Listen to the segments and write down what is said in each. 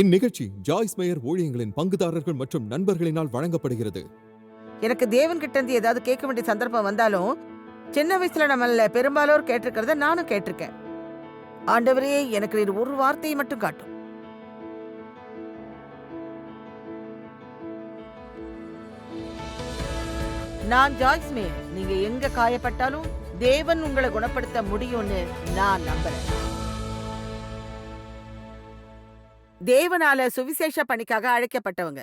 இந்நிகழ்ச்சி Joyce mayor ஊழியங்களின் பங்குதாரர்கள் மற்றும் நண்பர்களினால் வழங்கப்படுகிறது. எனக்கு தேவன் கிட்ட இருந்து ஏதாவது கேட்க வேண்டிய சந்தர்ப்பம் வந்தாலும் சின்ன வயசுல நம்மள பெரும்பாலோர் கேட்டிருக்கிறத நானும் கேட்டிருக்கேன். ஆண்டவரே எனக்கு நீர் ஒரு வார்த்தையை மட்டும் காட்டும். நான் ஜாய்ஸ் மேயர். நீங்க எங்க காயப்பட்டாலும் தேவன் உங்களை குணப்படுத்த முடியும்னு நான் நம்புறேன். தேவனால சுவிசேஷ பணிக்காக அழைக்கப்பட்டவங்க.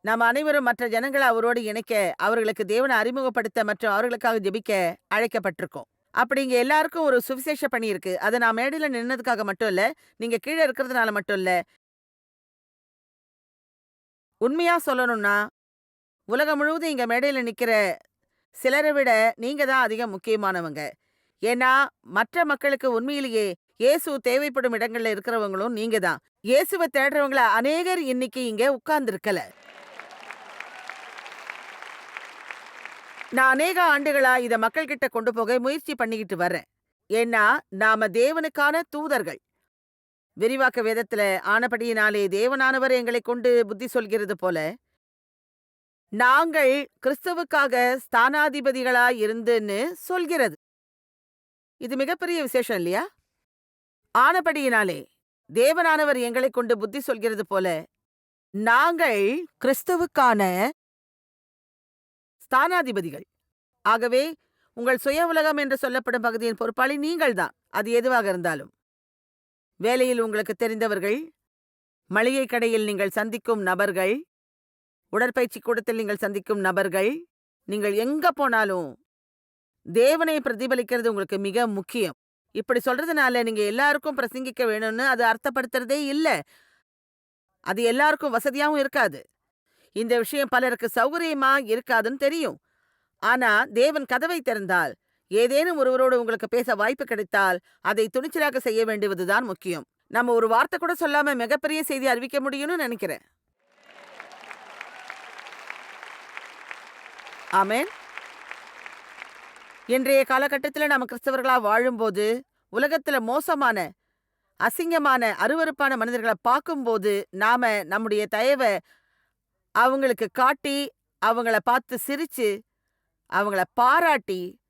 நாம் அனைவரும் மற்ற ஜனங்களை அவரோடு இணைக்க அவர்களுக்கு தேவனை அறிமுகப்படுத்த மற்றும் அவர்களுக்காக ஜெபிக்க அழைக்கப்பட்டிருக்கோம். அப்படி இங்கே எல்லாருக்கும் ஒரு சுவிசேஷ பணி இருக்கு. அதை நான் மேடையில நின்னதுக்காக மட்டும் இல்ல நீங்க கீழே இருக்கிறதுனால மட்டும் இல்ல. உண்மையா சொல்லணும்னா உலகம் முழுவதும் இங்க மேடையில நிற்கிற சிலரை விட நீங்க தான் அதிகம் முக்கியமானவங்க. ஏன்னா மற்ற மக்களுக்கு உண்மையிலேயே இயேசு தேவைப்படும் இடங்கள்ல இருக்கிறவங்களும் நீங்க தான். இயேசுவை தேடுறவங்கள அநேகர் இன்னைக்கு இங்க உட்கார்ந்து நான் அநேக ஆண்டுகளா இத மக்கள்கிட்ட கொண்டு போக முயற்சி பண்ணிக்கிட்டு வர்றேன். ஏன்னா நாம தேவனுக்கான தூதர்கள். விரிவாக்க வேதத்துல ஆனபடியினாலே தேவனானவர் எங்களை கொண்டு புத்தி சொல்கிறது போல நாங்கள் கிறிஸ்துவுக்காக ஸ்தானாதிபதிகளா இருந்துன்னு சொல்கிறது. இது மிகப்பெரிய விசேஷம் இல்லையா? ஆனபடியினாலே தேவனானவர் எங்களை கொண்டு புத்தி சொல்கிறது போல நாங்கள் கிறிஸ்துவுக்கான ஸ்தானாதிபதிகள். ஆகவே உங்கள் சுய உலகம் என்று சொல்லப்படும் பகுதியின் பொறுப்பாளி நீங்கள்தான். அது எதுவாக இருந்தாலும். வேலையில் உங்களுக்கு தெரிந்தவர்கள் மளிகை கடையில் நீங்கள் சந்திக்கும் நபர்கள் உடற்பயிற்சி கூடத்தில் நீங்கள் சந்திக்கும் நபர்கள் நீங்கள் எங்க போனாலும் தேவனை பிரதிபலிக்கிறது உங்களுக்கு மிக முக்கியம். இப்படி சொல்றதுனால நீங்க எல்லாருக்கும் பிரசங்கிக்க வேணும்னு அது அர்த்தப்படுத்துறதே இல்ல. அது எல்லாருக்கும் வசதியாவும் இருக்காது. இந்த விஷயம் பலருக்கு சௌகரியமா இருக்காதுன்னு தெரியும். ஆனா தேவன் கதவை திறந்தால் ஏதேனும் ஒருவரோடு உங்களுக்கு பேச வாய்ப்பு கிடைத்தால் அதை துணிச்சலாக செய்ய வேண்டுவதுதான் முக்கியம். நம்ம ஒரு வார்த்தை கூட சொல்லாம மிகப்பெரிய செய்தி அறிவிக்க முடியும்னு நினைக்கிறேன். ஆமேன். இன்றைய காலகட்டத்தில் நாம் கிறிஸ்தவர்களா வாழும்போது உலகத்துல மோசமான அசிங்கமான அருவருப்பான மனிதர்களை பார்க்கும்போது நாம நம்முடைய தயவை அவங்களுக்கு காட்டி அவங்கள பார்த்து சிரிச்சு அவங்கள பாராட்டி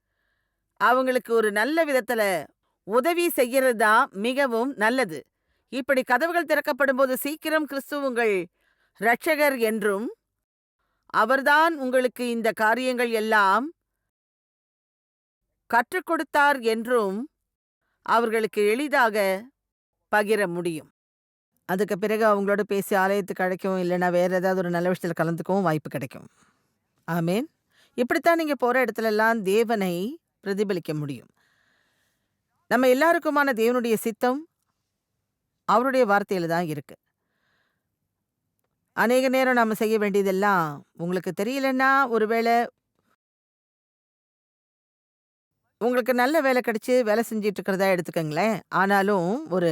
அவங்களுக்கு ஒரு நல்ல விதத்துல உதவி செய்யறது தான் மிகவும் நல்லது. இப்படி கதவுகள் திறக்கப்படும் போது சீக்கிரம் கிறிஸ்து உங்கள் இரட்சகர் என்றும் அவர்தான் உங்களுக்கு இந்த காரியங்கள் எல்லாம் கற்றுக் கொடுத்தார் என்றும் அவர்களுக்கு எளிதாக பகிர முடியும். அதுக்கு பிறகு அவங்களோட பேசி ஆலயத்துக்கு அழைக்கவும் இல்லைனா வேற ஏதாவது ஒரு நல்ல விஷயத்தில் கலந்துக்கவும் வாய்ப்பு கிடைக்கும். ஆமேன். இப்படித்தான் நீங்க போற இடத்துல எல்லாம் தேவனை பிரதிபலிக்க முடியும். நம்ம எல்லாருக்குமான தேவனுடைய சித்தம் அவருடைய வார்த்தையில தான் இருக்கு. அநேக நேரம் நாம செய்ய வேண்டியதெல்லாம் உங்களுக்கு தெரியலன்னா ஒருவேளை உங்களுக்கு நல்ல வேலை கிடைச்சு வேலை செஞ்சிட்டு இருக்கிறதா எடுத்துக்கங்களேன். ஆனாலும் ஒரு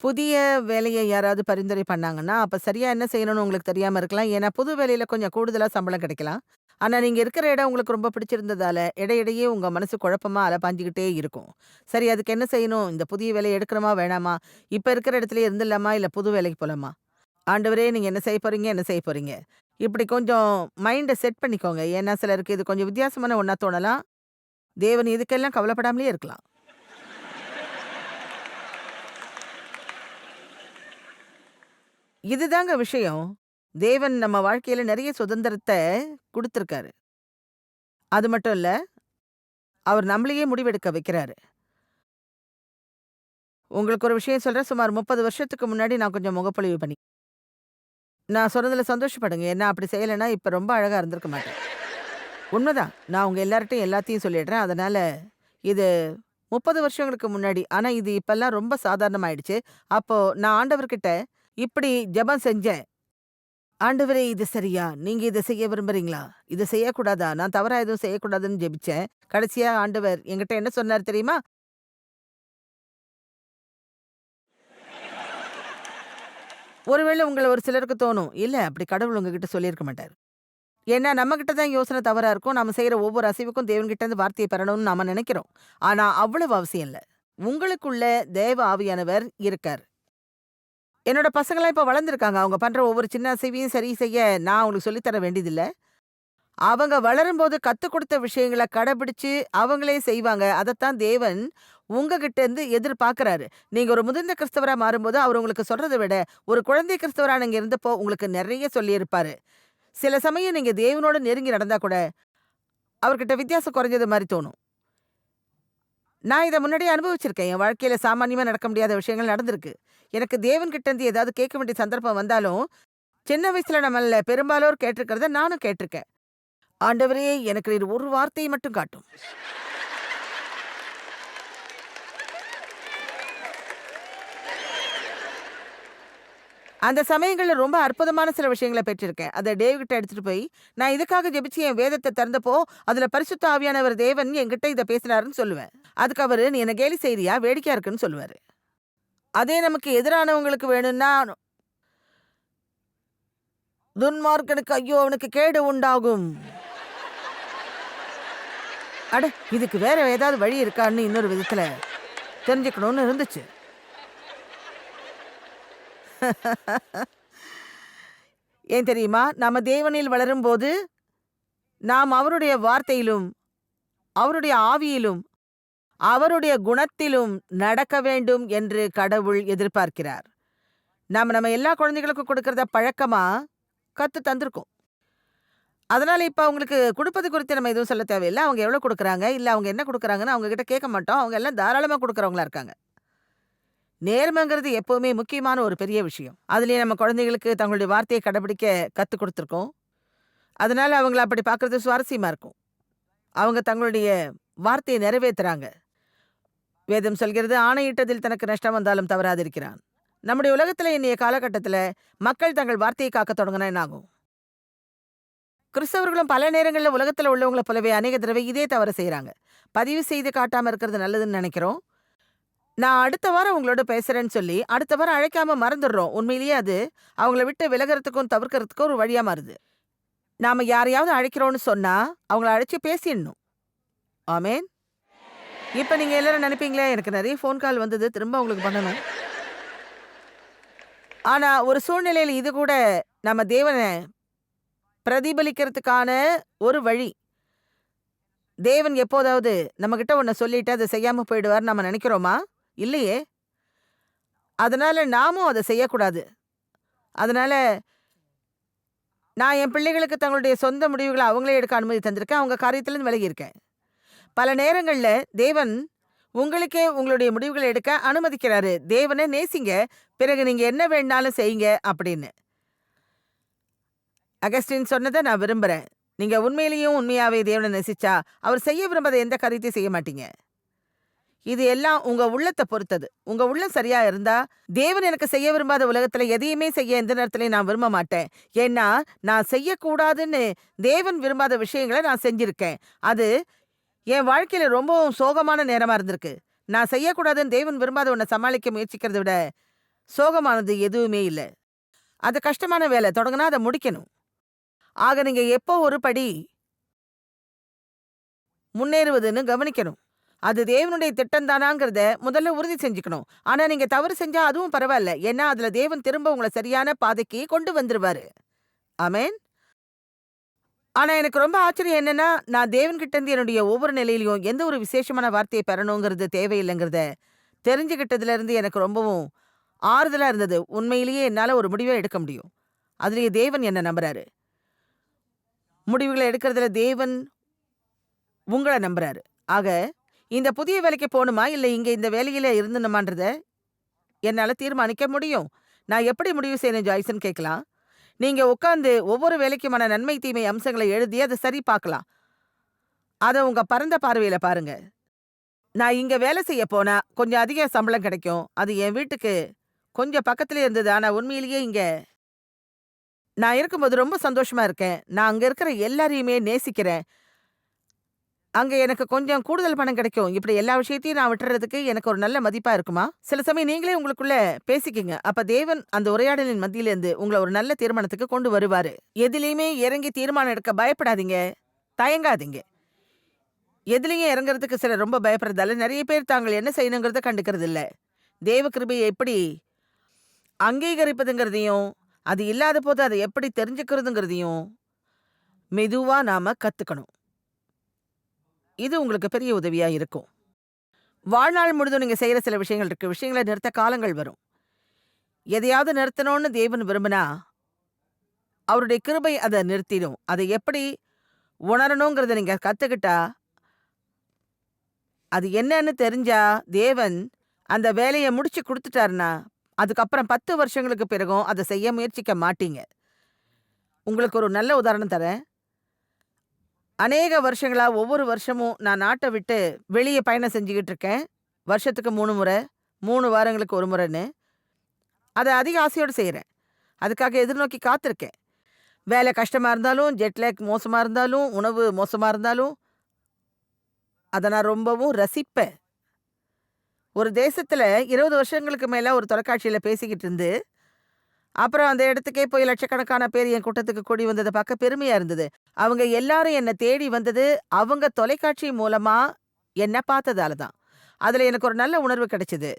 புதிய வேலையை யாராவது பரிந்துரை பண்ணாங்கன்னா அப்ப சரியா என்ன செய்யணும்னு உங்களுக்கு தெரியாம இருக்கலாம். ஏன்னா புது வேலையில கொஞ்சம் கூடுதலா சம்பளம் கிடைக்கலாம். ஆனா நீங்க இருக்கிற இடம் உங்களுக்கு ரொம்ப பிடிச்சிருந்ததால இடையிடையே உங்க மனசு குழப்பமா அலப்பாஞ்சிக்கிட்டே இருக்கும். சரி அதுக்கு என்ன செய்யணும்? இந்த புதிய வேலையை எடுக்கிறோமா வேணாமா? இப்ப இருக்கிற இடத்துல இருந்துடலாமா? இல்ல புது வேலைக்கு போலாமா? ஆண்டவரே நீங்க என்ன செய்ய போகிறீங்க என்ன செய்ய போகிறீங்க இப்படி கொஞ்சம் மைண்டை செட் பண்ணிக்கோங்க. ஏன்னா சிலருக்கு இது கொஞ்சம் வித்தியாசமான ஒண்ணா தோணலாம். தேவன் இதுக்கெல்லாம் கவலைப்படாமலே இருக்கலாம். இதுதாங்க விஷயம். தேவன் நம்ம வாழ்க்கையில நிறைய சுதந்திரத்தை கொடுத்துருக்காரு. அது மட்டும் இல்ல அவர் நம்மளையே முடிவெடுக்க வைக்கிறாரு. உங்களுக்கு ஒரு விஷயம் சொல்கிறேன் சுமார் முப்பது வருஷத்துக்கு முன்னாடி நான் கொஞ்சம் முகப்பொழிவு பண்ணி நான் சொன்னதில் சந்தோஷப்படுங்க. என்ன அப்படி செய்யலைன்னா இப்ப ரொம்ப அழகா இருந்திருக்க மாட்டேன். உண்மைதான். நான் உங்க எல்லார்ட்டையும் எல்லாத்தையும் சொல்லிடுறேன். அதனால இது முப்பது வருஷங்களுக்கு முன்னாடி ஆனா இது இப்பெல்லாம் ரொம்ப சாதாரணமாயிடுச்சு. அப்போ நான் ஆண்டவர்கிட்ட இப்படி ஜெபம் செஞ்சேன். ஆண்டவரே இது சரியா? நீங்க இதை செய்ய விரும்புறீங்களா? இதை செய்யக்கூடாதா? நான் தவறா எதுவும் செய்யக்கூடாதுன்னு ஜெபிச்சேன். கடைசியா ஆண்டவர் என்கிட்ட என்ன சொன்னார் தெரியுமா? ஒருவேளை உங்களை ஒரு சிலருக்கு தோணும். இல்ல அப்படி கடவுள் உங்ககிட்ட சொல்லியிருக்க மாட்டார். ஏன்னா நம்மகிட்ட தான் யோசனை தவறாக இருக்கும் நம்ம செய்யற ஒவ்வொரு அசைவுக்கும் தேவன்கிட்ட இருந்து வார்த்தையை பெறணும்னு நாம் நினைக்கிறோம் ஆனா அவ்வளவு அவசியம் இல்ல உங்களுக்குள்ள தேவ ஆவியானவர் இருக்கார் என்னோட பசங்களாம் இப்ப வளர்ந்துருக்காங்க. அவங்க பண்ற ஒவ்வொரு சின்ன அசைவையும் சரி செய்ய நான் அவங்களுக்கு சொல்லித்தர தர வேண்டியதில்ல. அவங்க வளரும்போது கத்துக் கொடுத்த விஷயங்கள கடைபிடிச்சு அவங்களே செய்வாங்க. அதத்தான் தேவன் உங்ககிட்ட இருந்து நீங்கள் நீங்க ஒரு முதிர்ந்த கிறிஸ்தவரா மாறும்போது, அவர் உங்களுக்கு சொல்றத விட, ஒரு குழந்தை கிறிஸ்தவரா நீங்க இருந்தப்போ உங்களுக்கு நிறைய சொல்லியிருப்பாரு. சில சமயம் நீங்க தேவனோட நெருங்கி நடந்தா கூட, அவர்கிட்ட வித்தியாசம் குறைஞ்சது மாதிரி தோணும். நான் இத முன்னாடியே அனுபவிச்சிருக்கேன். என் வாழ்க்கையில சாமானியமா நடக்க முடியாத விஷயங்கள் நடந்திருக்கு. எனக்கு தேவன்கிட்டேருந்து ஏதாவது கேட்க வேண்டிய சந்தர்ப்பம் வந்தாலும், சின்ன வயசுல நம்மள பெரும்பாலோர் கேட்டிருக்கிறத நானும் கேட்டிருக்கேன். ஆண்டவரே எனக்கு நீர் ஒரு வார்த்தையை மட்டும் காட்டும். அந்த சமயங்களில் ரொம்ப அற்புதமான சில விஷயங்களை பெற்றிருக்கேன். அதை டேவ் கிட்ட எடுத்துட்டு போய், நான் இதுக்காக ஜெபிச்சு என் வேதத்தை திறந்தப்போ, அதுல பரிசுத்த ஆவியானவர் தேவன் என்கிட்ட இதை பேசினாருன்னு சொல்லுவேன். அதுக்கு அவரு, "நீ என்ன கேலி செய்தியா வேடிக்கையா இருக்குன்னு" சொல்லுவாரு. அதே நமக்கு எதிரானவங்களுக்கு வேணும்னா துன்மார்க்கனுக்கு ஐயோ! அவனுக்கு கேடு உண்டாகும். அட! இதுக்கு வேற ஏதாவது வழி இருக்கான்னு இன்னொரு விதத்துல தெரிஞ்சுக்கணும்னு இருந்துச்சு. ஏன் தெரியுமா? நாம தேவனில் வளரும்போது, நாம் அவருடைய வார்த்தையிலும், அவருடைய ஆவியிலும், அவருடைய குணத்திலும் நடக்க வேண்டும் என்று கடவுள் எதிர்பார்க்கிறார். நாம நம்ம எல்லா குழந்தைகளுக்கும் கொடுக்கறத பழக்கமா கத்து தந்திருக்கோம். அதனால இப்ப அவங்களுக்கு கொடுப்பது குறித்து நம்ம எதுவும் சொல்ல தேவையில்ல. அவங்க எவ்வளோ கொடுக்குறாங்க இல்ல அவங்க என்ன குடுக்குறாங்கன்னு அவங்ககிட்ட கேட்க மாட்டோம். அவங்க எல்லாம் தாராளமா கொடுக்குறவங்களா இருக்காங்க. நேர்மைங்கிறது எப்பவுமே முக்கியமான ஒரு பெரிய விஷயம். அதுலேயே நம்ம குழந்தைகளுக்கு தங்களுடைய வார்த்தையை கடைபிடிக்க கத்துக் கொடுத்துருக்கோம் அதனால அவங்கள அப்படி பார்க்குறது சுவாரஸ்யமா இருக்கும். அவங்க தங்களுடைய வார்த்தையை நிறைவேத்துறாங்க. வேதம் சொல்கிறது, "ஆணையிட்டதில் தனக்கு நஷ்டம் வந்தாலும் தவறாதிருக்கிறான்." நம்முடைய உலகத்துல இன்றைய காலகட்டத்துல மக்கள் தங்கள் வார்த்தையை காக்கத் தொடங்குனா என்ன ஆகும்? கிறிஸ்தவர்களும் பல நேரங்கள்ல உலகத்துல உள்ளவங்கள போலவே அநேக தடவை இதே தவற செய்கிறாங்க பதிவு செய்து காட்டாம இருக்கிறது நல்லதுன்னு நினைக்கிறோம் நான் அடுத்த வாரம் உங்களோட பேசுறேன்னு சொல்லி, அடுத்த வாரம் அழைக்காம மறந்துடுறோம். உண்மையிலேயே அது அவங்கள விட்டு விலகுறதுக்கும், தவிர்க்கிறதுக்கும் ஒரு வழியா மாறுது. நாம யாரையாவது அழைக்கிறோம்னு சொன்னா, அவங்கள அழைச்சு பேசிடணும். ஆமேன் இப்ப நீங்க எல்லாரும் நினைப்பீங்களே, எனக்கு நிறைய ஃபோன் கால் வந்தது. திரும்ப உங்களுக்கு பண்ணணும். ஆனா, ஒரு சூழ்நிலையில இது கூட நம்ம தேவனை பிரதிபலிக்கிறதுக்கான ஒரு வழி. தேவன் எப்போதாவது நம்மகிட்ட ஒண்ண சொல்லிட்டு அதை செய்யாம போயிடுவார்ன்னு நம்ம நினைக்கிறோமா இல்லையே. அதனால நாமும் அத செய்யக்கூடாது. அதனால நான் என் பிள்ளைகளுக்கு தங்களுடைய சொந்த முடிவுகள அவங்களே எடுக்க அனுமதி தந்திருக்கேன். அவங்க காரியத்திலேருந்து விலகியிருக்கேன் பல நேரங்கள்ல தேவன் உங்களுக்கே உங்களுடைய முடிவுகளை எடுக்க அனுமதிக்கிறாரு. தேவன நேசிங்க. பிறகு நீங்க என்ன வேணாலும் செய்யுங்க அப்படின்னு. அகஸ்டின் சொன்னதை நான் விரும்புறேன். நீங்க உண்மையிலேயும் உண்மையாவே தேவன நேசிச்சா, அவர் செய்ய விரும்பாத எந்த காரியத்தையும் செய்ய மாட்டீங்க. இது எல்லாம் உங்க உள்ளத்த பொறுத்தது. உங்க உள்ளம் சரியா இருந்தா, தேவன் எனக்கு செய்ய விரும்பாத உலகத்துல எதையுமே செய்ய எந்த நேரத்திலயும் நான் விரும்ப மாட்டேன். ஏன்னா, நான் செய்யக்கூடாதுன்னு தேவன் விரும்பாத விஷயங்கள நான் செஞ்சிருக்கேன். அது என் வாழ்க்கையில ரொம்பவும் சோகமான நேரமா இருந்திருக்கு. நான் செய்யக்கூடாதுன்னு தேவன் விரும்பாத உன்னை சமாளிக்க முயற்சிக்கிறத விட, சோகமானது எதுவுமே இல்ல. அது கஷ்டமான வேலை. தொடங்குனா அத முடிக்கணும். ஆக நீங்க எப்போ ஒரு படி முன்னேறுவதுன்னு கவனிக்கணும். அது தேவனுடைய திட்டம் தானாங்கிறத முதல்ல உறுதி செஞ்சுக்கணும். ஆனா நீங்க தவறு செஞ்சா அதுவும் பரவாயில்ல ஏன்னா, அதுல தேவன் திரும்ப உங்கள சரியான பாதைக்கு கொண்டு வந்துருவாரு. அமேன் ஆனா எனக்கு ரொம்ப ஆச்சரியம் என்னன்னா, நான் தேவன்கிட்ட இருந்து என்னுடைய ஒவ்வொரு நிலையிலயும் எந்த ஒரு விசேஷமான வார்த்தையை பெறணுங்கிறது தேவையில்லைங்கிறத தெரிஞ்சுகிட்டதுல இருந்து எனக்கு ரொம்பவும் ஆறுதலா இருந்தது. உண்மையிலேயே என்னால ஒரு முடிவை எடுக்க முடியும். அதுலேயே தேவன் என்ன நம்புறாரு. முடிவுகள எடுக்கிறதுல தேவன் உங்கள நம்புறாரு. ஆக, இந்த புதிய வேலைக்கு போகணுமா இல்ல இங்க இந்த வேலையில இருந்துடணுமான்றத என்னால தீர்மானிக்க முடியும். நான் எப்படி முடிவு செய்யணும் ஜாய்ஸ்ன்னு கேட்கலாம். நீங்க உட்காந்து ஒவ்வொரு வேலைக்குமான நன்மை, தீமை அம்சங்கள எழுதி அத சரி பார்க்கலாம். அத உங்க பரந்த பார்வையில பாருங்க. நான் இங்க வேலை செய்ய போனா, கொஞ்சம் அதிக சம்பளம் கிடைக்கும். அது என் வீட்டுக்கு கொஞ்சம் பக்கத்திலேயே இருந்தது. ஆனா உண்மையிலேயே இங்க நான் இருக்கும்போது ரொம்ப சந்தோஷமா இருக்கேன். நான் அங்க இருக்கிற எல்லாரையுமே நேசிக்கிறேன். அங்க எனக்கு கொஞ்சம் கூடுதல் பணம் கிடைக்கும். இப்படி எல்லா விஷயத்தையும் நான் விட்டுறதுக்கு எனக்கு ஒரு நல்ல மதிப்பா இருக்குமா? சில சமயம் நீங்களே உங்களுக்குள்ள பேசிக்கிங்க அப்ப தேவன் அந்த உரையாடலின் மத்தியில இருந்து உங்கள ஒரு நல்ல தீர்மானத்துக்கு கொண்டு வருவாரு. எதுலேயுமே இறங்கி தீர்மானம் எடுக்க பயப்படாதீங்க. தயங்காதீங்க. எதுலயும் இறங்குறதுக்கு சிலர் ரொம்ப பயப்படுறதால, நிறைய பேர் தாங்கள் என்ன செய்யணுங்கிறத கண்டுக்கிறது இல்ல. தேவ கிருபைய எப்படி அங்கீகரிப்பதுங்கிறதையும் அது இல்லாத போது அதை எப்படி தெரிஞ்சுக்கிறதுங்கிறதையும் மெதுவா நாம கத்துக்கணும் இது உங்களுக்கு பெரிய உதவியா இருக்கும். வாழ்நாள் முழுதும் நீங்க செய்யற சில விஷயங்கள் இருக்கு. விஷயங்களை நிறுத்த காலங்கள் வரும். எதையாவது நிறுத்தணும்னு தேவன் விரும்பினா அவருடைய கிருபை அதை நிறுத்திடும். அதை எப்படி உணரணுங்கிறத நீங்க கத்துக்கிட்டா அது என்னன்னு தெரிஞ்சா தேவன் அந்த வேலையை முடிச்சு கொடுத்துட்டாருன்னா அதுக்கப்புறம் பத்து வருஷங்களுக்கு பிறகும் அதை செய்ய முயற்சிக்க மாட்டீங்க. உங்களுக்கு ஒரு நல்ல உதாரணம் தரேன். அநேக வருஷங்களா ஒவ்வொரு வருஷமும் நான் நாட்டை விட்டு வெளியே பயணம் செஞ்சுக்கிட்டு இருக்கேன். வருஷத்துக்கு மூணு முறை மூணு வாரங்களுக்கு ஒரு முறைன்னு. அதை அதிக ஆசையோடு செய்கிறேன் அதுக்காக எதிர்நோக்கி காத்திருக்கேன். வேலை கஷ்டமாக இருந்தாலும் ஜெட்லேக் மோசமாக இருந்தாலும் உணவு மோசமாக இருந்தாலும் அதை நான் ரொம்பவும் ரசிப்பேன். ஒரு தேசத்தில் இருபது வருஷங்களுக்கு மேலே ஒரு தொலைக்காட்சியில் பேசிக்கிட்டு இருந்து அப்புறம் அந்த இடத்துக்கே போய் லட்சக்கணக்கான பேர் என் கூட்டத்துக்கு கூடி வந்ததை பார்க்க பெருமையா இருந்தது. அவங்க எல்லாரும் என்னை தேடி வந்தது அவங்க தொலைக்காட்சி மூலமா என்ன பார்த்ததால தான். அதுல எனக்கு ஒரு நல்ல உணர்வு கிடைச்சது.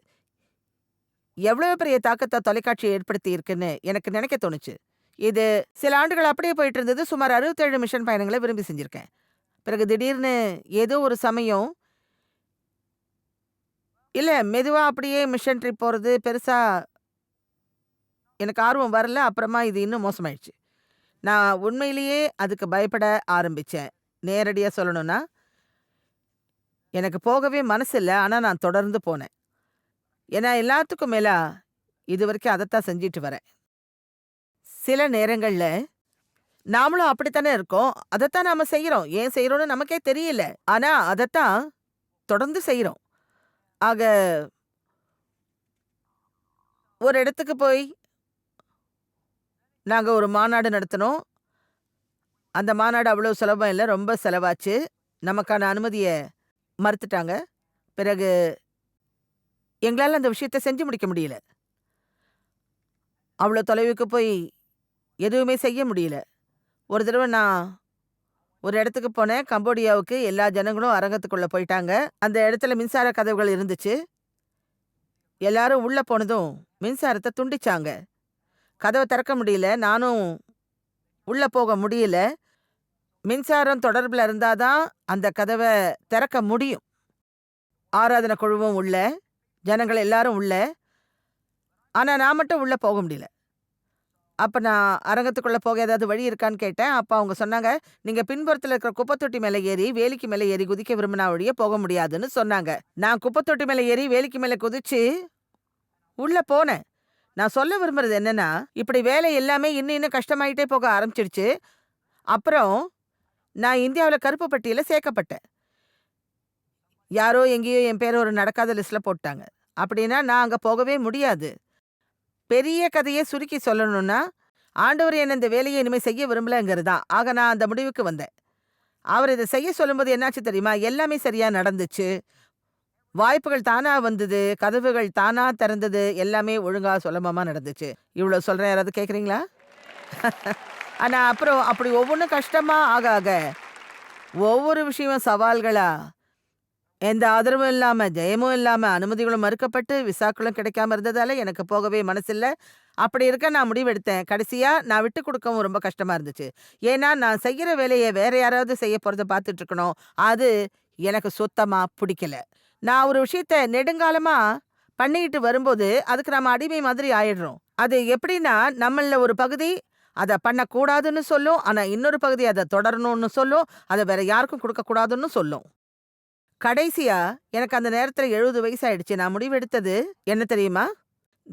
எவ்வளவு பெரிய தாக்கத்தை தொலைக்காட்சி ஏற்படுத்தி இருக்குன்னு எனக்கு நினைக்க தோணுச்சு. இது சில ஆண்டுகள் அப்படியே போயிட்டு இருந்தது. சுமார் அறுபத்தேழு மிஷன் பயணங்களை விரும்பி செஞ்சிருக்கேன். பிறகு திடீர்னு ஏதோ ஒரு சமயம் இல்ல மெதுவா அப்படியே மிஷன் ட்ரிப் போறது பெருசா எனக்கு ஆர்வம் வரல அப்புறமா இது இன்னும் மோசமாயிடுச்சு. நான் உண்மையிலேயே அதுக்கு பயப்பட ஆரம்பிச்சேன். நேரடியா சொல்லணும்னா எனக்கு போகவே மனசு இல்லை ஆனா நான் தொடர்ந்து போனேன். ஏன்னா எல்லாத்துக்கும் மேலா இது வரைக்கும் அதைத்தான் செஞ்சிட்டு வரேன். சில நேரங்கள்ல நாமளும் அப்படித்தானே இருக்கோம். அதைத்தான் நாம செய்யறோம் ஏன் செய்யறோம்னு நமக்கே தெரியல. ஆனா அதைத்தான் தொடர்ந்து செய்யறோம் ஆக ஒரு இடத்துக்கு போய் நாங்க ஒரு மாநாடு நடத்தினோம். அந்த மாநாடு அவ்வளவு சுலபம் இல்லை ரொம்ப செலவாச்சு. நமக்கான அனுமதியை மறுத்துட்டாங்க. பிறகு எங்களால் அந்த விஷயத்தை செஞ்சு முடிக்க முடியல. அவ்வளோ தொலைவுக்கு போய் எதுவுமே செய்ய முடியல. ஒரு தடவை நான் ஒரு இடத்துக்கு போனேன். கம்போடியாவுக்கு எல்லா ஜனங்களும் அரங்கத்துக்குள்ளே போயிட்டாங்க. அந்த இடத்துல மின்சார கதவுகள் இருந்துச்சு. எல்லாரும் உள்ள போனதும் மின்சாரத்தை துண்டிச்சாங்க. கதவை திறக்க முடியல நானும் உள்ள போக முடியல. மின்சாரம் தொடர்பில் இருந்தாதான் அந்த கதவை திறக்க முடியும். ஆராதனை குழுவும் உள்ள ஜனங்கள் எல்லாரும் உள்ள. ஆனா நான் மட்டும் உள்ள போக முடியல. அப்ப நான் அரங்கத்துக்குள்ள போக ஏதாவது வழி இருக்கான்னு கேட்டேன். அப்ப அவங்க சொன்னாங்க நீங்க பின்புறத்துல இருக்கிற குப்பத்தொட்டி மேல ஏறி வேலிக்கு மேலே ஏறி குதிக்க விரும்பினா வழியே போக முடியாதுன்னு சொன்னாங்க. நான் குப்பத்தொட்டி மேல ஏறி வேலிக்கு மேல குதிச்சு உள்ள போனேன். நான் சொல்ல விரும்புறது என்னன்னா இப்படி வேலை எல்லாமே இன்னும் இன்னும் கஷ்டமாயிட்டே போக ஆரம்பிச்சிடுச்சு. அப்புறம் நான் இந்தியாவில் கருப்பு பட்டியலில் சேர்க்கப்பட்டேன். யாரோ எங்கேயோ என் பேரை ஒரு நடக்காத லிஸ்ட்ல போட்டாங்க. அப்படின்னா நான் அங்க போகவே முடியாது. பெரிய கதையை சுருக்கி சொல்லணும்னா ஆண்டவர் என்ன இந்த வேலையை இனிமே செய்ய விரும்பலைங்கிறது தான். ஆக நான் அந்த முடிவுக்கு வந்தேன். அவர் இதை செய்ய சொல்லும்போது என்னாச்சு தெரியுமா? எல்லாமே சரியா நடந்துச்சு. வாய்ப்புகள் தானா வந்தது கதவுகள் தானா திறந்தது எல்லாமே ஒழுங்கா சுலபமா நடந்துச்சு. இவ்வளவு சொல்றேன். யாராவது கேக்குறீங்களா? ஆனா அப்புறம் அப்படி ஒவ்வொன்றும் கஷ்டமா ஆக ஆக ஒவ்வொரு விஷயமும் சவால்களா? எந்த ஆதரவும் இல்லாம ஜெயமும் இல்லாம அனுமதிகளும் மறுக்கப்பட்டு விசாக்களும் கிடைக்காம இருந்ததால எனக்கு போகவே மனசில்லை. அப்படி இருக்க நான் முடிவெடுத்தேன். கடைசியா நான் விட்டு கொடுக்கவும் ரொம்ப கஷ்டமா இருந்துச்சு. ஏன்னா நான் செய்கிற வேலையை வேற யாராவது செய்ய போகிறத பார்த்துட்டு இருக்கணும். அது எனக்கு சுத்தமா பிடிக்கல. நான் ஒரு விஷயத்த நெடுங்காலமா பண்ணிக்கிட்டு வரும்போது அதுக்கு நம்ம அடிமை மாதிரி ஆயிடுறோம். அது எப்படின்னா நம்மள ஒரு பகுதி அதை பண்ணக்கூடாதுன்னு சொல்லும் ஆனா இன்னொரு பகுதி அதை தொடரணும்னு சொல்லும் அதை வேற யாருக்கும் கொடுக்க கூடாதுன்னு சொல்லும். கடைசியா எனக்கு அந்த நேரத்துல எழுபது வயசு ஆயிடுச்சு. நான் முடிவெடுத்தது என்ன தெரியுமா?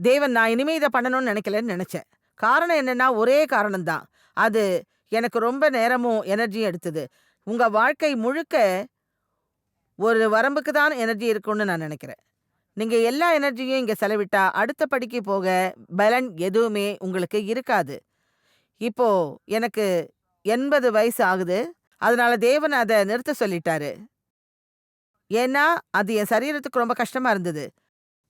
தேவன் நான் இனிமே இதை பண்ணணும்னு நினைக்கலன்னு நினச்சேன். காரணம் என்னன்னா ஒரே காரணம்தான். அது எனக்கு ரொம்ப நேரமும் எனர்ஜியும் எடுத்தது. உங்க வாழ்க்கை முழுக்க ஒரு வரம்புக்கு தான் எனர்ஜி இருக்கும்னு நான் நினைக்கிறேன். நீங்க எல்லா எனர்ஜியும் இங்க செலவிட்டா அடுத்த படிக்கு போக பலன் எதுவுமே உங்களுக்கு இருக்காது. இப்போ எனக்கு எண்பது வயசு ஆகுது. அதனால தேவன் அதை நிறுத்த சொல்லிட்டாரு. ஏன்னா அது என் சரீரத்துக்கு ரொம்ப கஷ்டமா இருந்தது.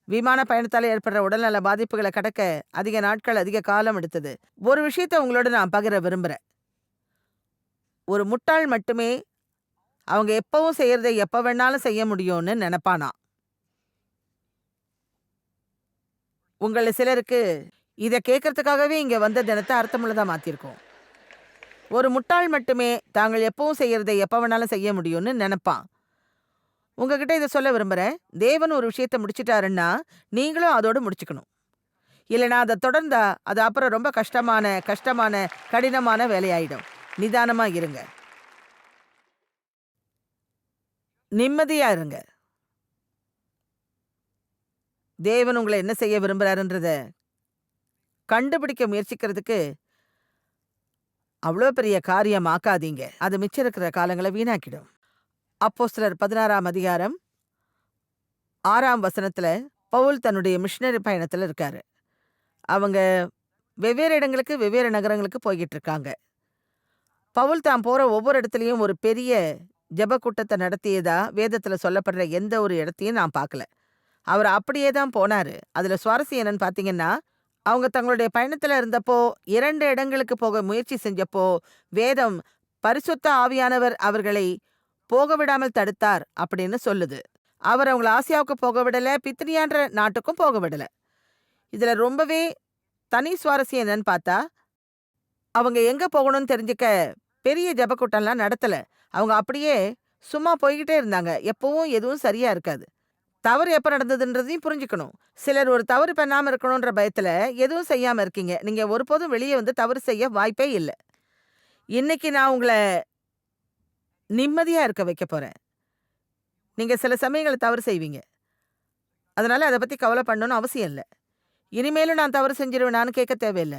விமான பயணத்தால ஏற்படுற உடல்நல பாதிப்புகளை கடக்க அதிக நாட்கள் அதிக காலம் எடுத்தது. ஒரு விஷயத்த உங்களோட நான் பகிர விரும்புறேன். ஒரு முட்டாள் மட்டுமே அவங்க எப்பவும் செய்யறதை எப்ப வேணாலும் செய்ய முடியும்னு நினைப்பானா? உங்களை சிலருக்கு இதை கேட்கறதுக்காகவே இங்க வந்த தினத்தை அர்த்தமுள்ளதா மாத்திருக்கோம். ஒரு முட்டாள் மட்டுமே தாங்கள் எப்பவும் செய்யறதை எப்ப வேணாலும் செய்ய முடியும்னு நினைப்பான். உங்ககிட்ட இதை சொல்ல விரும்புறேன். தேவன் ஒரு விஷயத்த முடிச்சிட்டாருன்னா நீங்களும் அதோடு முடிச்சுக்கணும். இல்லைனா அதை தொடர்ந்தா அது அப்புறம் ரொம்ப கஷ்டமான கஷ்டமான கடினமான வேலையாயிடும். நிதானமா இருங்க. நிம்மதியா இருங்க. தேவன் உங்களை என்ன செய்ய விரும்புறாருன்றத கண்டுபிடிக்க முயற்சிக்கிறதுக்கு அவ்வளோ பெரிய காரியம் ஆக்காதீங்க. அது மிச்சம் இருக்கிற காலங்களை வீணாக்கிடும். அப்போ சிலர் பதினாறாம் அதிகாரம் ஆறாம் வசனத்துல பவுல் தன்னுடைய மிஷினரி பயணத்துல இருக்காரு. அவங்க வெவ்வேறு இடங்களுக்கு வெவ்வேறு நகரங்களுக்கு போய்கிட்டு இருக்காங்க. பவுல் தான் போற ஒவ்வொரு இடத்துலயும் ஒரு பெரிய ஜெப கூட்டத்தை நடத்தியதா வேதத்துல சொல்லப்படுற எந்த ஒரு இடத்தையும் நான் பார்க்கல. அவர் அப்படியே தான் போனாரு. அதுல சுவாரஸ்யம் என்னன்னு பாத்தீங்கன்னா அவங்க தங்களுடைய பயணத்துல இருந்தப்போ இரண்டு இடங்களுக்கு போக முயற்சி செஞ்சப்போ வேதம் பரிசுத்த ஆவியானவர் அவர்களை போக விடாமல் தடுத்தார் அப்படின்னு சொல்லுது. அவர் அவங்கள ஆசியாவுக்கு போக விடல பித்னியான்ற நாட்டுக்கும் போக விடல. இதுல ரொம்பவே தனி சுவாரஸ்யம் என்னன்னு பார்த்தா அவங்க எங்க போகணும்னு தெரிஞ்சுக்க பெரிய ஜபக்கூட்டம்லாம் நடத்தல. அவங்க அப்படியே சும்மா போய்கிட்டே இருந்தாங்க. எப்பவும் எதுவும் சரியா இருக்காது. தவறு எப்ப நடந்ததுன்றதையும் புரிஞ்சுக்கணும். சிலர் ஒரு தவறு பண்ணாமல் இருக்கணும்ன்ற பயத்துல எதுவும் செய்யாம இருக்கீங்க. நீங்க ஒருபோதும் வெளியே வந்து தவறு செய்ய வாய்ப்பே இல்லை. இன்னைக்கு நான் உங்களை நிம்மதியா இருக்க வைக்க போறேன். நீங்க சில சமயங்களை தவறு செய்வீங்க. அதனால அதை பத்தி கவலை பண்ணணும்னு அவசியம் இல்லை. இனிமேலும் நான் தவறு செஞ்சிருவேனான்னு கேட்க தேவையில்லை.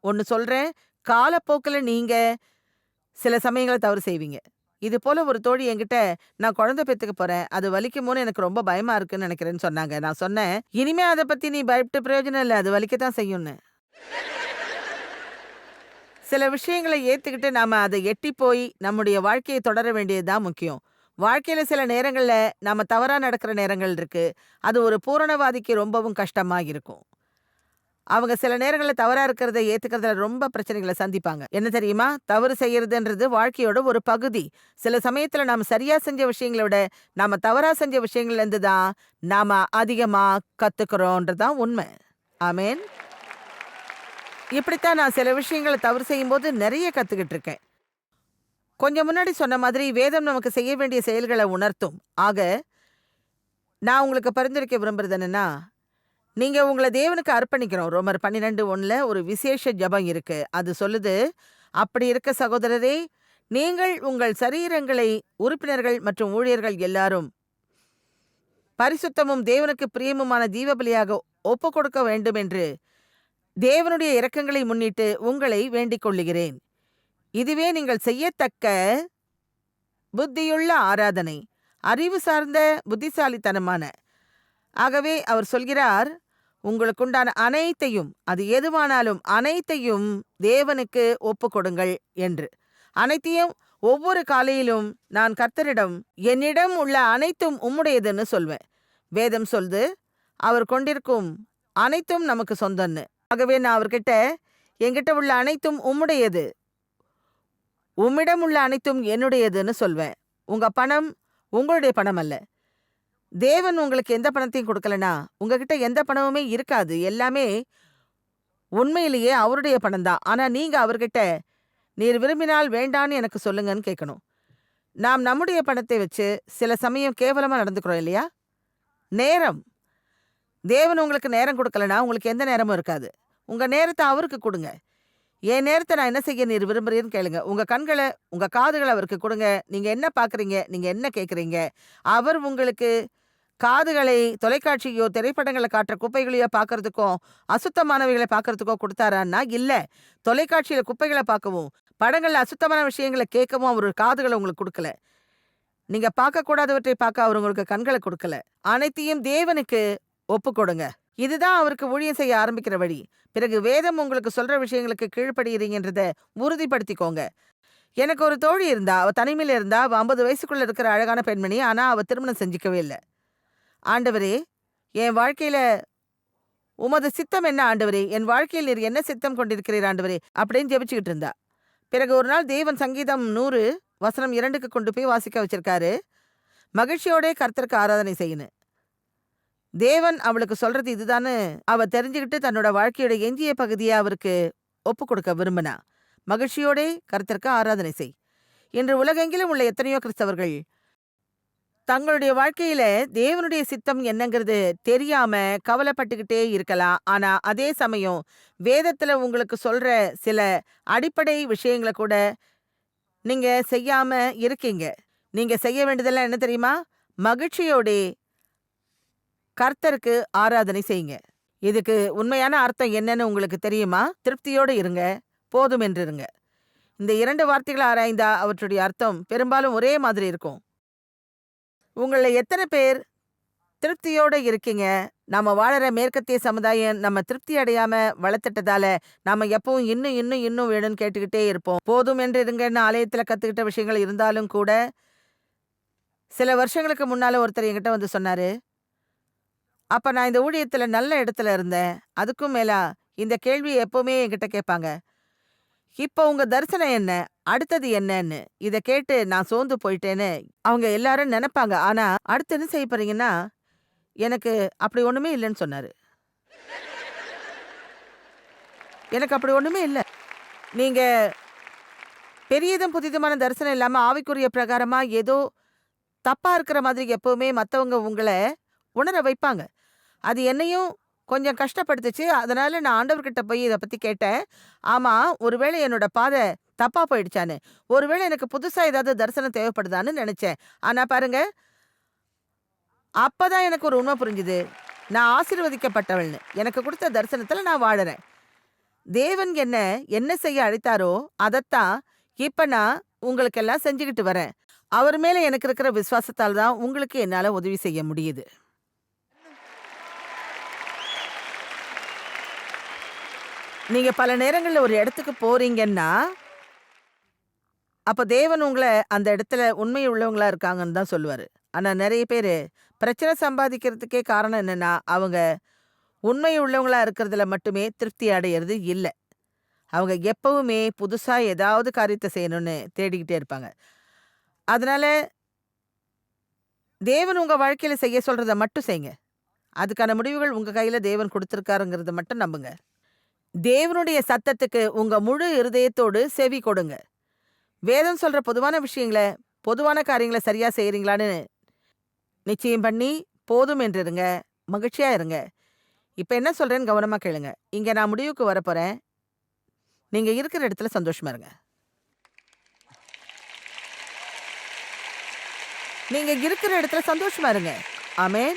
ஒன்னு சொல்றேன். காலப்போக்கில் நீங்க சில சமயங்களை தவறு செய்வீங்க. இது போல ஒரு தோழி என்கிட்ட நான் குழந்தை பெற்றுக்க போறேன். அது வலிக்குமோன்னு எனக்கு ரொம்ப பயமா இருக்குன்னு நினைக்கிறேன்னு சொன்னாங்க. நான் சொன்னேன் இனிமே அதை பத்தி நீ பயப்பட்டு பிரயோஜனம் இல்லை. அது வலிக்கத்தான் செய்யும்னு. சில விஷயங்களை ஏத்துக்கிட்டு நாம அதை எட்டி போய் நம்முடைய வாழ்க்கையை தொடர வேண்டியதுதான் முக்கியம். வாழ்க்கையில சில நேரங்கள்ல நாம தவறா நடக்கிற நேரங்கள் இருக்கு. அது ஒரு பூரணவாதிக்கு ரொம்பவும் கஷ்டமா இருக்கும். அவங்க சில நேரங்களில் தவறா இருக்கிறத ஏற்றுக்கிறதுல ரொம்ப பிரச்சனைகளை சந்திப்பாங்க. என்ன தெரியுமா? தவறு செய்யறதுன்றது வாழ்க்கையோட ஒரு பகுதி. சில சமயத்துல நாம சரியா செஞ்ச விஷயங்களை விட நாம தவறா செஞ்ச விஷயங்கள்ல இருந்து தான் நாம அதிகமா கத்துக்கிறோன்றதுதான் உண்மை. ஆமேன். இப்படித்தான் நான் சில விஷயங்களை தவறு செய்யும்போது நிறைய கத்துக்கிட்டு இருக்கேன். கொஞ்சம் முன்னாடி சொன்ன மாதிரி வேதம் நமக்கு செய்ய வேண்டிய செயல்களை உணர்த்தும். ஆக நான் உங்களுக்கு பரிந்துரைக்க விரும்புறது என்னென்னா நீங்க உங்களை தேவனுக்கு அர்ப்பணிக்கிறோம். ரோமர் பன்னிரெண்டு ஒன்றில் ஒரு விசேஷ ஜெபம் இருக்கு. அது சொல்லுது அப்படி இருக்க சகோதரரே நீங்கள் உங்கள் சரீரங்களை உறுப்பினர்கள் மற்றும் ஊழியர்கள் எல்லாரும் பரிசுத்தமும் தேவனுக்கு பிரியமுமான தீபபலியாக ஒப்பு கொடுக்க வேண்டும் என்று தேவனுடைய இரக்கங்களை முன்னிட்டு உங்களை வேண்டிக் கொள்ளுகிறேன். இதுவே நீங்கள் செய்யத்தக்க புத்தியுள்ள ஆராதனை. அறிவு சார்ந்த புத்திசாலித்தனமான ஆகவே அவர் சொல்கிறார் உங்களுக்குண்டான அனைத்தையும் அது எதுவானாலும் அனைத்தையும் தேவனுக்கு ஒப்பு கொடுங்கள் என்று. அனைத்தையும் ஒவ்வொரு காலையிலும் நான் கர்த்தரிடம் என்னிடம் உள்ள அனைத்தும் உம்முடையதுன்னு சொல்வேன். வேதம் சொல்து அவர் கொண்டிருக்கும் அனைத்தும் நமக்கு சொந்தம்னு ஆகவே நான் அவர்கிட்ட என்கிட்ட உள்ள அனைத்தும் உம்முடையது. உம்மிடம் உள்ள அனைத்தும் என்னுடையதுன்னு சொல்வேன். உங்க பணம் உங்களுடைய பணம் அல்ல. தேவன் உங்களுக்கு எந்த பணத்தையும் கொடுக்கலனா உங்ககிட்ட எந்த பணமுமே இருக்காது. எல்லாமே உண்மையிலேயே அவருடைய பணம் தான் ஆனா நீங்க அவர்கிட்ட நீர் விரும்பினால் வேண்டான்னு எனக்கு சொல்லுங்கன்னு கேட்கணும். நாம் நம்முடைய பணத்தை வச்சு சில சமயம் கேவலமா நடந்துக்கிறோம் இல்லையா? நேரம். தேவன் உங்களுக்கு நேரம் கொடுக்கலனா உங்களுக்கு எந்த நேரமும் இருக்காது. உங்க நேரத்தை அவருக்கு கொடுங்க. என் நேரத்தை நான் என்ன செய்ய நீர் விரும்புகிறீன்னு கேளுங்க. உங்க கண்களை உங்க காதுகளை அவருக்கு கொடுங்க. நீங்க என்ன பாக்குறீங்க நீங்க என்ன கேக்குறீங்க அவர் உங்களுக்கு காதுகளை தொலைக்காட்சியோ திரைப்படங்களை காட்டுற குப்பைகளையோ பார்க்கறதுக்கும் அசுத்தமானவைகளை பார்க்கறதுக்கோ கொடுத்தாரான்னா இல்ல. தொலைக்காட்சியில குப்பைகளை பார்க்கவும் படங்களில் அசுத்தமான விஷயங்களை கேட்கவும் அவர் காதுகளை உங்களுக்கு கொடுக்கல. நீங்க பார்க்கக்கூடாதவற்றை பார்க்க அவர் உங்களுக்கு கண்களை கொடுக்கல. அனைத்தையும் தேவனுக்கு ஒப்பு கொடுங்க. இதுதான் அவருக்கு ஊழியம் செய்ய ஆரம்பிக்கிற வழி. பிறகு வேதம் உங்களுக்கு சொல்ற விஷயங்களுக்கு கீழ்ப்படுகிறீங்கன்றதை உறுதிப்படுத்திக்கோங்க. எனக்கு ஒரு தோழி இருந்தா அவ தனிமையில இருந்தா அவள் ஐம்பது வயசுக்குள்ள இருக்கிற அழகான பெண்மணி. ஆனா அவ திருமணம் செஞ்சுக்கவே இல்லை. ஆண்டவரே என் வாழ்க்கையில உமது சித்தம் என்ன ஆண்டவரே? என் வாழ்க்கையில் நீர் என்ன சித்தம் கொண்டிருக்கிறீர் ஆண்டவரே? அப்படின்னு ஜெபிச்சுக்கிட்டு இருந்தா. பிறகு ஒரு நாள் தேவன் சங்கீதம் நூறு வசனம் இரண்டுக்கு கொண்டு போய் வாசிக்க வச்சிருக்காரு. மகிழ்ச்சியோடே கர்த்தருக்கு ஆராதனை செய்யணும் தேவன் அவளுக்கு சொல்றது இதுதான்னு அவ தெரிஞ்சுக்கிட்டு தன்னோட வாழ்க்கையோட எஞ்சிய பகுதியை அவருக்கு ஒப்பு கொடுக்க விரும்பினா. மகிழ்ச்சியோடே கருத்திற்கு ஆராதனை செய். இன்று உலகெங்கிலும் உள்ள எத்தனையோ கிறிஸ்தவர்கள் தங்களுடைய வாழ்க்கையில தேவனுடைய சித்தம் என்னங்கிறது தெரியாம கவலைப்பட்டுக்கிட்டே இருக்கலாம். ஆனா அதே சமயம் வேதத்துல உங்களுக்கு சொல்ற சில அடிப்படை விஷயங்களை கூட நீங்க செய்யாம இருக்கீங்க. நீங்க செய்ய வேண்டியதெல்லாம் என்ன தெரியுமா? மகிழ்ச்சியோட கர்த்தருக்கு ஆராதனை செய்யுங்க. இதுக்கு உண்மையான அர்த்தம் என்னன்னு உங்களுக்கு தெரியுமா? திருப்தியோடு இருங்க. போதும் என்று இருங்க இந்த இரண்டு வார்த்தைகளை ஆராய்ந்தா அவற்றுடைய அர்த்தம் பெரும்பாலும் ஒரே மாதிரி இருக்கும். உங்களில் எத்தனை பேர் திருப்தியோட இருக்கீங்க? நாம வாழற மேற்கத்திய சமுதாயம் நம்ம திருப்தி அடையாமல் வளர்த்துட்டதால நாம எப்பவும் இன்னும் இன்னும் இன்னும் வேணும்னு கேட்டுக்கிட்டே இருப்போம். போதும் என்று இருங்கன்னு ஆலயத்துல கத்துக்கிட்ட விஷயங்கள் இருந்தாலும் கூட சில வருஷங்களுக்கு முன்னால ஒருத்தர் என்கிட்ட வந்து சொன்னாரு அப்ப நான் இந்த ஊழியத்துல நல்ல இடத்துல இருந்தேன். அதுக்கும் மேலா இந்த கேள்வி எப்பவுமே என்கிட்ட கேட்பாங்க. இப்போ உங்க தரிசனம் என்ன? அடுத்தது என்னன்னு? இத கேட்டு நான் சோர்ந்து போயிட்டேன்னு அவங்க எல்லாரும் நினைப்பாங்க. ஆனா அடுத்து என்ன செய்ய போறீங்கன்னா எனக்கு அப்படி ஒண்ணுமே இல்லைன்னு சொன்னாரு. எனக்கு அப்படி ஒண்ணுமே இல்லை. நீங்க பெரியதும் புதிதுமான தரிசனம் இல்லாம ஆவிக்குரிய பிரகாரமா ஏதோ தப்பா இருக்கிற மாதிரி எப்பவுமே மற்றவங்க உங்களை உணர வைப்பாங்க. அது என்னையும் கொஞ்சம் கஷ்டப்படுத்துச்சு. அதனால நான் ஆண்டவர்கிட்ட போய் இதை பத்தி கேட்டேன். ஆமா ஒருவேளை என்னோட பாதை தப்பா போயிடுச்சான்னு. ஒருவேளை எனக்கு புதுசா ஏதாவது தரிசனம் தேவைப்படுதான்னு நினைச்சேன். ஆனா பாருங்க அப்பதான் எனக்கு ஒரு உண்மை புரிஞ்சுது. நான் ஆசீர்வதிக்கப்பட்டவள்னு. எனக்கு கொடுத்த தரிசனத்துல நான் வாழறேன். தேவன் என்ன என்ன செய்ய அழைத்தாரோ அதைத்தான் இப்ப நான் உங்களுக்கெல்லாம் செஞ்சுக்கிட்டு வரேன். அவர் மேல எனக்கு இருக்கிற விசுவாசத்தால் தான் உங்களுக்கு என்னால உதவி செய்ய முடியுது. நீங்கள் பல நேரங்களில் ஒரு இடத்துக்கு போகிறீங்கன்னா அப்ப தேவன் உங்களை அந்த இடத்துல உண்மை உள்ளவங்களா இருக்காங்கன்னு தான் சொல்லுவாரு. ஆனா நிறைய பேர் பிரச்சனை சம்பாதிக்கிறதுக்கே காரணம் என்னன்னா அவங்க உண்மை உள்ளவங்களாக இருக்கிறதுல மட்டுமே திருப்தி அடையிறது இல்லை. அவங்க எப்பவுமே புதுசா ஏதாவது காரியத்தை செய்யணும்னு தேடிக்கிட்டே இருப்பாங்க. அதனால தேவன் உங்க வாழ்க்கையில செய்ய சொல்றத மட்டும் செய்யுங்க அதுக்கான முடிவுகள் உங்க கையில தேவன் கொடுத்துருக்காருங்கிறத மட்டும் நம்புங்க. தேவனுடைய சத்தத்துக்கு உங்க முழு இருதயத்தோடு செவி கொடுங்க. வேதம் சொல்கிற பொதுவான விஷயங்களை பொதுவான காரியங்களை சரியாக செய்கிறீங்களான்னு நிச்சயம் பண்ணி போதும் என்று இருங்க. மகிழ்ச்சியாக இருங்க. இப்போ என்ன சொல்கிறேன்னு கவனமாக கேளுங்க. இங்கே நான் முடிவுக்கு வரப்போகிறேன் நீங்கள் இருக்கிற இடத்துல சந்தோஷமா இருங்க. நீங்கள் இருக்கிற இடத்துல சந்தோஷமா இருங்க. ஆமேன்.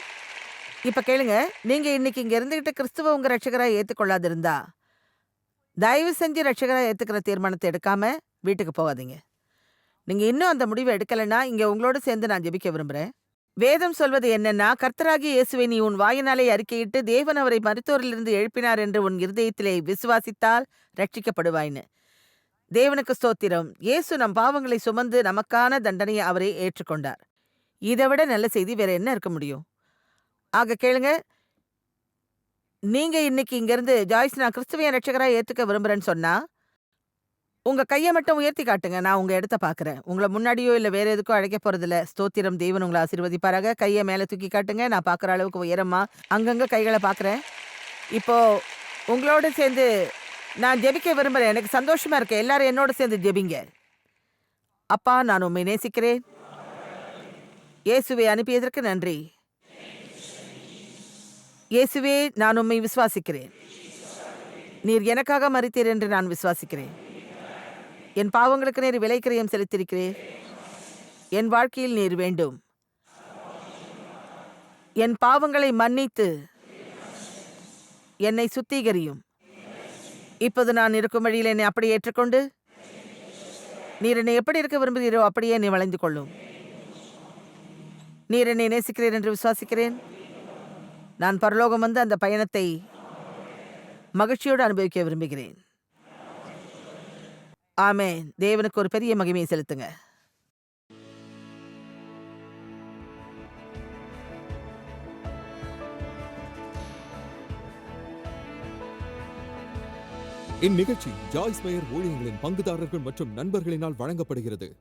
இப்போ கேளுங்க. நீங்கள் இன்னைக்கு இங்கே இருந்துக்கிட்டு கிறிஸ்துவ உங்கள் ரட்சகராக ஏற்றுக்கொள்ளாதிருந்தா தயவு செஞ்சு ரட்சகரா ஏற்றுக்கிற தீர்மானத்தை எடுக்காம வீட்டுக்கு போகாதீங்க. நீங்க இன்னும் அந்த முடிவை எடுக்கலைன்னா இங்க உங்களோட சேர்ந்து நான் ஜெபிக்க விரும்புறேன். வேதம் சொல்வது என்னன்னா கர்த்தராகி இயேசுவை நீ உன் வாயினாலே அறிக்கையிட்டு தேவன் அவரை மருத்துவரிலிருந்து எழுப்பினார் என்று உன் இருதயத்திலே விசுவாசித்தால் ரட்சிக்கப்படுவாய்னு தேவனுக்கு ஸ்தோத்திரம். இயேசு நம் பாவங்களை சுமந்து நமக்கான தண்டனையை அவரே ஏற்றுக்கொண்டார். இதை விட நல்ல செய்தி வேற என்ன இருக்க முடியும்? ஆக கேளுங்க. நீங்க இன்னைக்கு இங்க இருந்து ஜாய்ஸ் நான் கிறிஸ்துவிய ரட்சகரா ஏத்துக்க விரும்புறேன்னு சொன்னா உங்க கையை மட்டும் உயர்த்தி காட்டுங்க. நான் உங்க இடத்த பாக்குறேன் உங்களை முன்னாடியோ இல்ல வேற எதுக்கோ அழைக்க போறதில்ல. ஸ்தோத்திரம். தெய்வன் உங்களை ஆசீர்வதிப்பாராக. கையை மேல தூக்கி காட்டுங்க. நான் பாக்குற அளவுக்கு உயரமா அங்கங்க கைகளை பாக்குறேன் இப்போ உங்களோட சேர்ந்து நான் ஜெபிக்க விரும்புறேன். எனக்கு சந்தோஷமா இருக்கு. எல்லாரும் என்னோட சேர்ந்து ஜெபிங்க. அப்பா நான் உண்மை நேசிக்கிறேன். இயேசுவை அனுப்பியதற்கு நன்றி. இயேசுவே நான் உண்மை விசுவாசிக்கிறேன். நீர் எனக்காக மறித்தீர் என்று நான் விசுவாசிக்கிறேன். என் பாவங்களுக்கு நேர் விலைக்கிரயம் செலுத்தியிருக்கிறேன் என் வாழ்க்கையில் நீர் வேண்டும். என் பாவங்களை மன்னித்து என்னை சுத்திகரியும். இப்போது நான் இருக்கும் வழியில் என்னை அப்படி ஏற்றுக்கொண்டு நீர் என்னை எப்படி இருக்க விரும்புகிறீரோ அப்படியே என்னை வளைந்து கொள்ளும். நீர் என்னை நேசிக்கிறீர் என்று விசுவாசிக்கிறேன். நான் பரலோகம் வந்து அந்த பயணத்தை மகிழ்ச்சியோடு அனுபவிக்க விரும்புகிறேன். ஆமே தேவனுக்கு ஒரு பெரிய மகிமையை செலுத்துங்க. இந்நிகழ்ச்சி ஜாய்ஸ் மேயர் ஊழியங்களின் பங்குதாரர்கள் மற்றும் நண்பர்களினால் வழங்கப்படுகிறது.